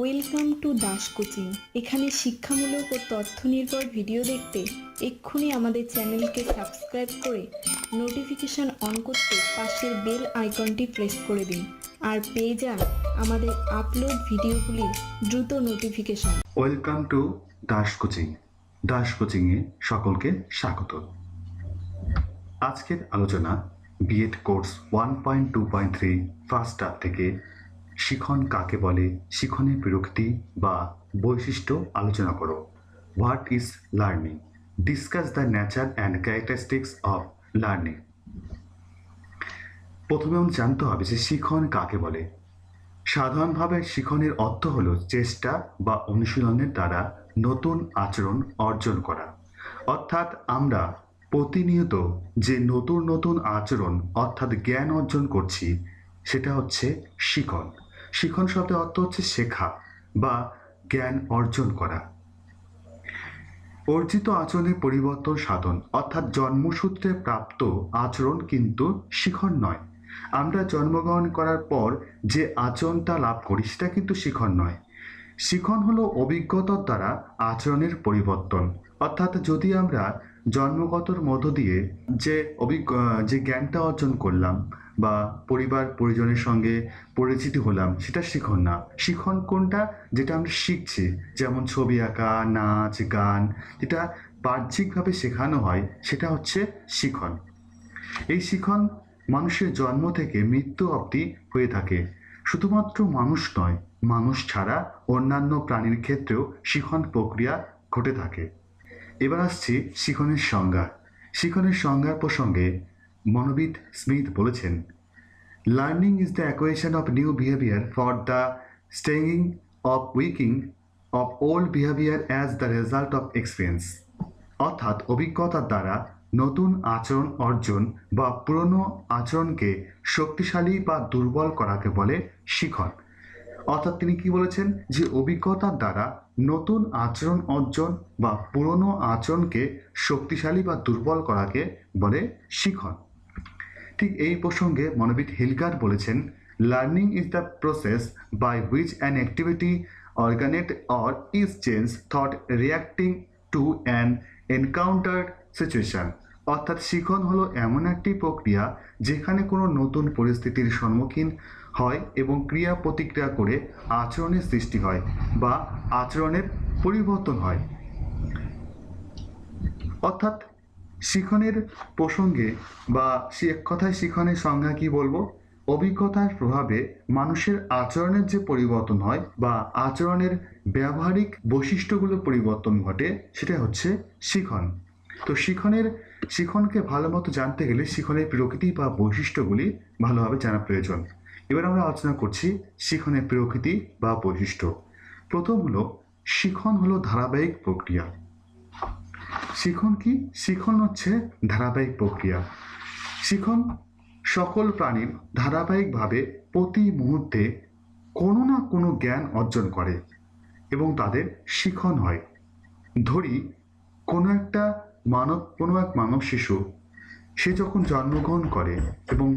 Welcome to Das coaching এখানে শিক্ষামূলক ও তথ্য নির্ভর ভিডিও দেখতে এক্ষুনি আমাদের চ্যানেলকে সাবস্ক্রাইব করে নোটিফিকেশন অন করতে পাশের বেল আইকনটি প্রেস করে দিন। আর পেয়ে যান আমাদের আপলোড ভিডিওগুলির দ্রুত notification. Welcome to Das coaching Das কোচিংয়ে সকলকে স্বাগত। আজকের আলোচনা BEd course one point two point three first থেকে শিখন কাকে বলে? শিখনের বিরক্তি বা বৈশিষ্ট্য আলোচনা করো। What is learning discuss the nature and characteristics of learning প্রথমে আমাদের জানতে হবে যে শিখন কাকে বলে? সাধারণভাবে শিখনের অর্থ হল চেষ্টা বা অনুশীলনের দ্বারা নতুন আচরণ অর্জন করা। অর্থাৎ আমরা প্রতিনিয়ত যে নতুন নতুন আচরণ অর্থাৎ জ্ঞান অর্জন করছি, সেটা হচ্ছে শিখন। শিখন শব্দের অর্থ হচ্ছে শেখা বা জ্ঞান অর্জন করা। অর্জিত আচরণের পরিবর্তন সাধন, অর্থাৎ জন্মসূত্রে প্রাপ্ত আচরণ কিন্তু শিখন নয়। আমরা জন্মগ্রহণ করার পর যে আচরণটা লাভ করি, সেটা কিন্তু শিখন নয়। শিখন হলো অভিজ্ঞতার দ্বারা আচরণের পরিবর্তন। অর্থাৎ যদি আমরা জন্মগতর মধ্য দিয়ে যে অভিজ্ঞ, যে জ্ঞানটা অর্জন করলাম বা পরিবার পরিজনের সঙ্গে পরিচিতি হলাম, সেটা শিখন না। শিখন কোনটা? যেটা আমরা শিখছি, যেমন ছবি আঁকা, নাচ, গান, যেটা বাহ্যিকভাবে শেখানো হয়, সেটা হচ্ছে শিখন। এই শিখন মানুষের জন্ম থেকে মৃত্যু অবধি হয়ে থাকে। শুধুমাত্র মানুষ নয়, মানুষ ছাড়া অন্যান্য প্রাণীর ক্ষেত্রেও শিখন প্রক্রিয়া ঘটে থাকে। এবার আসছি শিখনের সংজ্ঞা। শিখনের সংজ্ঞার প্রসঙ্গে মনোবিদ স্মিথ বলেছেন learning is the acquisition of new behaviour for the staying of weakening of old behaviour as the result of experience অর্থাৎ অভিজ্ঞতার দ্বারা নতুন আচরণ অর্জন বা পুরনো আচরণকে শক্তিশালী বা দুর্বল করাকে বলে শিখন অর্থাৎ তিনি কি বলেছেন? যে অভিজ্ঞতার দ্বারা নতুন আচরণ অর্জন বা পুরনো আচরণকে শক্তিশালী বা দুর্বল করাকে বলে শিখন ঠিক এই প্রসঙ্গে মনোবিদ হিলগার বলেছেন learning is the process by which an activity originates or is change through reacting to an encounter situation অর্থাৎ শিখন হলো এমন একটি প্রক্রিয়া যেখানে কোনো নতুন পরিস্থিতির সম্মুখীন হয় এবং ক্রিয়া প্রতিক্রিয়া করে আচরণের সৃষ্টি হয় বা আচরণের পরিবর্তন হয়। অর্থাৎ শিখনের প্রসঙ্গে বা এক কথায় শিখনের সংজ্ঞা কি বলব? অভিজ্ঞতার প্রভাবে মানুষের আচরণের যে পরিবর্তন হয় বা আচরণের ব্যবহারিক বৈশিষ্ট্যগুলো পরিবর্তন ঘটে, সেটা হচ্ছে শিখন। তো শিখনের, শিখনকে ভালো মতো জানতে গেলে শিখনের প্রকৃতি বা বৈশিষ্ট্যগুলি ভালোভাবে জানা প্রয়োজন। এবার আমরা আলোচনা করছি শিখনের প্রকৃতি বা বৈশিষ্ট্য। প্রথম হলো, শিখন হলো ধারাবাহিক প্রক্রিয়া। শিখন কি? শিখন হচ্ছে ধারাবাহিক প্রক্রিয়া। শিখন সকল প্রাণীর ধারাবাহিকভাবে প্রতি মুহূর্তে কোনো না কোনো জ্ঞান অর্জন করে এবং তাদের শিখন হয়। ধরি, কোনো একটা মানব, কোনো এক মানব শিশু, সে যখন জন্মগ্রহণ করে এবং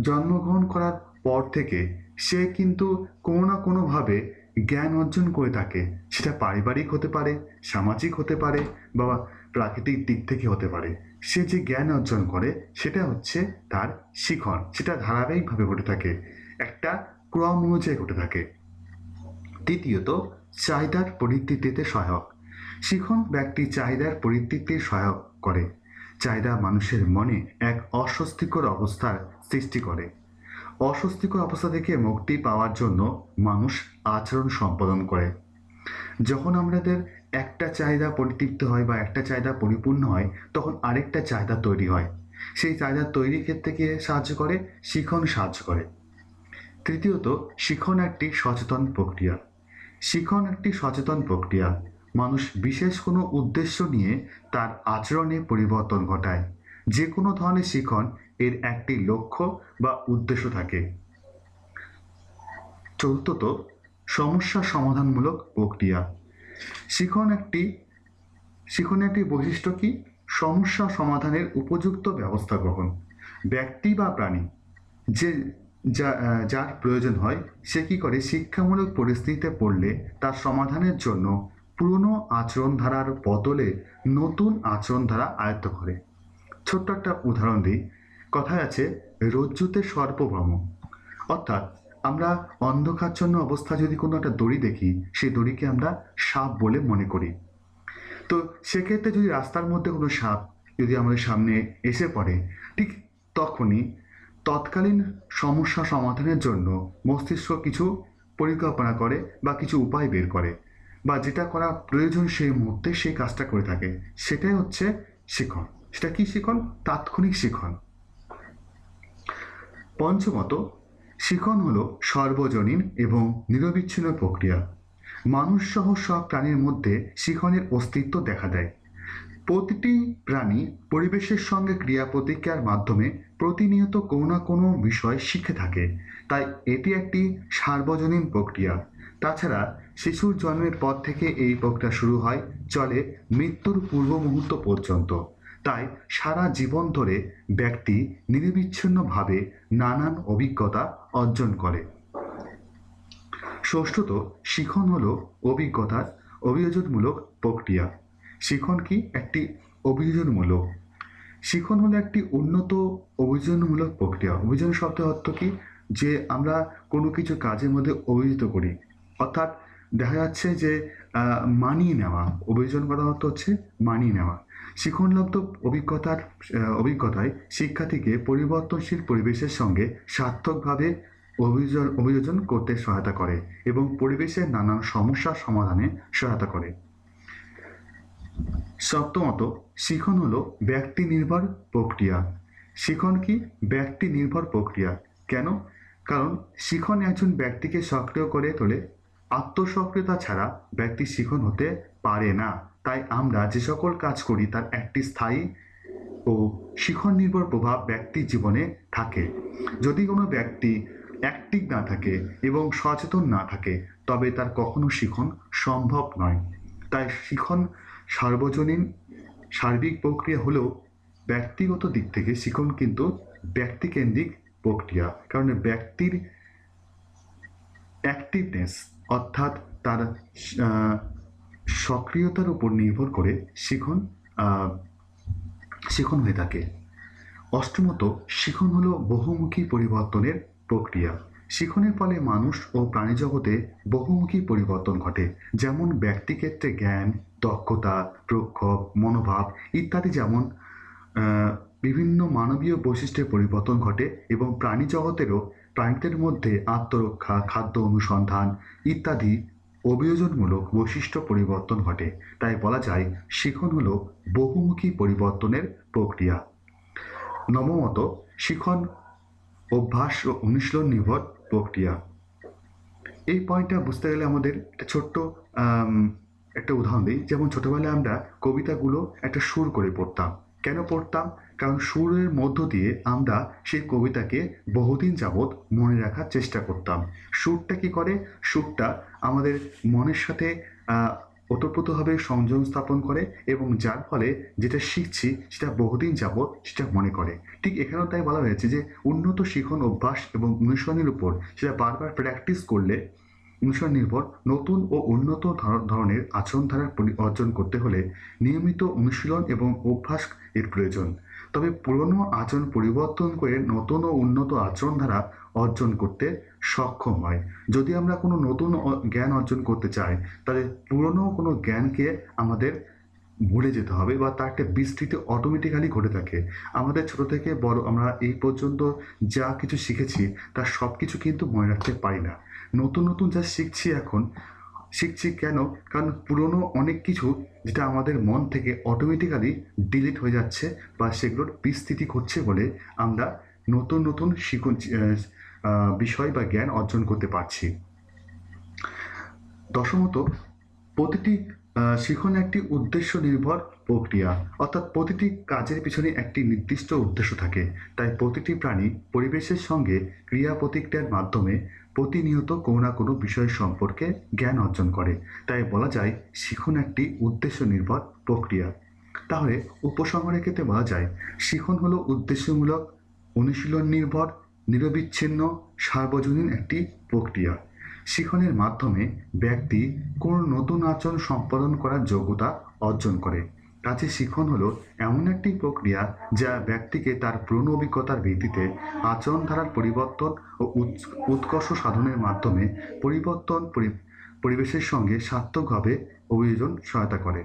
জন্মগ্রহণ করার পর থেকে সে কিন্তু কোনো না কোনোভাবে জ্ঞান অর্জন করে থাকে। সেটা পারিবারিক হতে পারে, সামাজিক হতে পারে বা প্রাকৃতিক দিক থেকে হতে পারে। সে যে জ্ঞান অর্জন করে, সেটা হচ্ছে তার শিখন সেটা ধারাবাহিকভাবে ঘটে থাকে। একটা ক্রম অনুযায়ী ঘটে থাকে। দ্বিতীয়ত চাহিদার পরিতৃপ্তিতে সহায়ক। শিখন ব্যক্তি চাহিদার পরিতৃপ্তির সহায়ক করে। চাহিদা মানুষের মনে এক অস্বস্তিকর অবস্থার সৃষ্টি করে। অস্বস্তিকর অবস্থা থেকে মুক্তি পাওয়ার জন্য মানুষ আচরণ সম্পাদন করে। যখন আমাদের একটা চাহিদা পরিতৃপ্ত হয় বা একটা চাহিদা পরিপূর্ণ হয়, তখন আরেকটা চাহিদা তৈরি হয়। সেই চাহিদা তৈরির ক্ষেত্রে কে সাহায্য করে? শিখন সাহায্য করে। তৃতীয়ত, শিখন একটি সচেতন প্রক্রিয়া। শিখন একটি সচেতন প্রক্রিয়া। মানুষ বিশেষ কোনো উদ্দেশ্য নিয়ে তার আচরণে পরিবর্তন ঘটায়। যে কোনো ধরনের শিখন এর একটি লক্ষ্য বা উদ্দেশ্য থাকে। চতুর্থত, সমস্যা সমাধানমূলক প্রক্রিয়া। শিখন একটি শিখনের একটি বৈশিষ্ট্য কি? সমস্যা সমাধানের উপযুক্ত ব্যবস্থা গ্রহণ। ব্যক্তি বা প্রাণী যে, যা যার প্রয়োজন হয়, সে কি করে? শিক্ষামূলক পরিস্থিতিতে পড়লে তার সমাধানের জন্য পুরনো আচরণধারার বদলে নতুন আচরণধারা আয়ত্ত করে। ছোট্ট একটা উদাহরণ দিই। কথায় আছে, রজ্জুতে সর্পভ্রম। অর্থাৎ আমরা অন্ধকারচ্ছন্ন অবস্থা যদি কোনো একটা দড়ি দেখি, সেই দড়িকে আমরা সাপ বলে মনে করি। তো সেক্ষেত্রে যদি রাস্তার মধ্যে কোনো সাপ যদি আমাদের সামনে এসে পড়ে, ঠিক তখনই তৎকালীন সমস্যা সমাধানের জন্য মস্তিষ্ক কিছু পরিকল্পনা করে বা কিছু উপায় বের করে বা যেটা করা প্রয়োজন সেই মুহূর্তে সেই কাজটা করে থাকে। সেটাই হচ্ছে শিখন সেটা কি শিখন তাৎক্ষণিক শিখন পঞ্চমত শিখন হল সর্বজনীন এবং নিরবিচ্ছিন্ন প্রক্রিয়া। মানুষ সহ সব প্রাণীর মধ্যে শিখনের অস্তিত্ব দেখা দেয়। প্রতিটি প্রাণী পরিবেশের সঙ্গে ক্রিয়া প্রতিক্রিয়ার মাধ্যমে প্রতিনিয়ত কোনো না কোনো বিষয় শিখে থাকে। তাই এটি একটি সার্বজনীন প্রক্রিয়া। তাছাড়া শিশুর জন্মের পর থেকে এই প্রক্রিয়া শুরু হয়, চলে মৃত্যুর পূর্ব মুহূর্ত পর্যন্ত। তাই সারা জীবন ধরে ব্যক্তি নিরবিচ্ছিন্নভাবে নানান অভিজ্ঞতা অর্জন করে। ষষ্ঠত, শিখন হল অভিজ্ঞতার অভিযোজনমূলক প্রক্রিয়া। শিখন কি একটি অভিযোজনমূলক? শিখন হলো একটি উন্নত অভিযোজনমূলক প্রক্রিয়া। অভিযোজন শব্দের অর্থ কি? যে আমরা কোনো কিছু কাজের মধ্যে অভিযোজিত করি। অর্থাৎ দেখা যাচ্ছে যে মানিয়ে নেওয়া। অভিযোজন অর্থ হচ্ছে মানিয়ে নেওয়া। শিখনলব্ধ অভিজ্ঞতার অভিজ্ঞতায় শিক্ষার্থীকে পরিবর্তনশীল পরিবেশের সঙ্গে সার্থকভাবে অভিযোজন অভিযোজন করতে সহায়তা করে এবং পরিবেশের নানান সমস্যার সমাধানে সহায়তা করে। সপ্তমত শিখন হলো ব্যক্তি নির্ভর প্রক্রিয়া। শিখন কি ব্যক্তি নির্ভর প্রক্রিয়া? কেন? কারণ শিখন একজন ব্যক্তিকে সক্রিয় করে তোলে আত্মসক্রিয়তা ছাড়া ব্যক্তি শিখন হতে পারে না। তাই আমরা যে সকল কাজ করি, তার একটি স্থায়ী ও শিখন নির্ভর প্রভাব ব্যক্তির জীবনে থাকে। যদি কোনো ব্যক্তি অ্যাক্টিভ না থাকে এবং সচেতন না থাকে, তবে তার কখনো শিখন সম্ভব নয়। তাই শিখন সার্বজনীন সার্বিক প্রক্রিয়া হলেও ব্যক্তিগত দিক থেকে শিখন কিন্তু ব্যক্তিকেন্দ্রিক প্রক্রিয়া। কারণ ব্যক্তির অ্যাক্টিভনেস অর্থাৎ তার সক্রিয়তার উপর নির্ভর করে শিখন শিখন হয়ে থাকে। অষ্টমত, শিখন হল বহুমুখী পরিবর্তনের প্রক্রিয়া। শিখনের ফলে মানুষ ও প্রাণীজগতে বহুমুখী পরিবর্তন ঘটে। যেমন ব্যক্তিক্ষেত্রে জ্ঞান, দক্ষতা, প্রক্ষোভ, মনোভাব ইত্যাদি যেমন বিভিন্ন মানবীয় বৈশিষ্ট্যের পরিবর্তন ঘটে এবং প্রাণী জগতেরও প্রাণীদের মধ্যে আত্মরক্ষা, খাদ্য অনুসন্ধান ইত্যাদি অভিযোজনমূলক বৈশিষ্ট্য পরিবর্তন ঘটে। তাই বলা যায় শিখন হলো বহুমুখী পরিবর্তনের প্রক্রিয়া। নবমত, শিখন অভ্যাস ও অনুশীলন নির্ভর প্রক্রিয়া। এই পয়েন্টটা বুঝতে গেলে আমাদের একটা ছোট্ট একটা উদাহরণ দিই। যেমন ছোটবেলায় আমরা কবিতাগুলো একটা সুর করে পড়তাম। কেন পড়তাম? কারণ সুরের মধ্য দিয়ে আমরা সেই কবিতাকে বহুদিন যাবৎ মনে রাখার চেষ্টা করতাম। সুরটা কি করে? সুরটা আমাদের মনের সাথে ওতপ্রোতভাবে সংযোগ স্থাপন করে এবং যার ফলে যেটা শিখছি সেটা বহুদিন যাবৎ সেটা মনে করে। ঠিক এখানেও তাই বলা হয়েছে যে উন্নত শিখন অভ্যাস এবং অনুসরণের উপর সেটা বারবার প্র্যাকটিস করলে অনুসরণ নির্ভর নতুন ও উন্নত ধর- ধরনের আচরণধারা অর্জন করতে হলে নিয়মিত অনুশীলন এবং অভ্যাস এর প্রয়োজন। তবে পুরনো আচরণ পরিবর্তন করে নতুন ও উন্নত আচরণধারা অর্জন করতে সক্ষম হয়। যদি আমরা কোনো নতুন জ্ঞান অর্জন করতে চাই, তাহলে পুরনো কোনো জ্ঞানকে আমাদের ভুলে যেতে হবে বা তার একটা বিস্তৃতি অটোমেটিক্যালি ঘটে থাকে। আমাদের ছোট থেকে বড় আমরা এই পর্যন্ত যা কিছু শিখেছি, তার সব কিছু কিন্তু মনে রাখতে পারি না। নতুন নতুন যা শিখছি এখন, শিখছি কেন? কারণ পুরনো অনেক কিছু যেটা আমাদের মন থেকে অটোমেটিক্যালি ডিলিট হয়ে যাচ্ছে বা সেগুলোর বিস্তৃতি ঘটছে বলে আমরা নতুন নতুন শিখন বিষয় বা জ্ঞান অর্জন করতে পারছি। দশমত, প্রতিটি শিখন একটি উদ্দেশ্য নির্ভর প্রক্রিয়া। অর্থাৎ প্রতিটি কাজের পিছনে একটি নির্দিষ্ট উদ্দেশ্য থাকে। তাই প্রতিটি প্রাণী পরিবেশের সঙ্গে ক্রিয়া প্রতিক্রিয়ার মাধ্যমে প্রতিনিয়ত কোনো না কোনো বিষয় সম্পর্কে জ্ঞান অর্জন করে। তাই বলা যায়, শিখন একটি উদ্দেশ্য নির্ভর প্রক্রিয়া। তাহলে উপসংহারের ক্ষেত্রে বলা যায়, শিখন হলো উদ্দেশ্যমূলক অনুশীলন নির্ভর নিরবিচ্ছিন্ন, সার্বজনীন একটি প্রক্রিয়া। শিখনের মাধ্যমে ব্যক্তি কোন নতুন আচরণ সম্পাদন করার যোগ্যতা অর্জন করে। কাজে শিখন হলো এমন একটি প্রক্রিয়া যা ব্যক্তিকে তার পুরনো অভিজ্ঞতার ভিত্তিতে আচরণ ধারার পরিবর্তন ও উৎ- উৎকর্ষ সাধনের মাধ্যমে পরিবর্তন পরি- পরিবেশের সঙ্গে সার্থকভাবে অভিযোজন সহায়তা করে।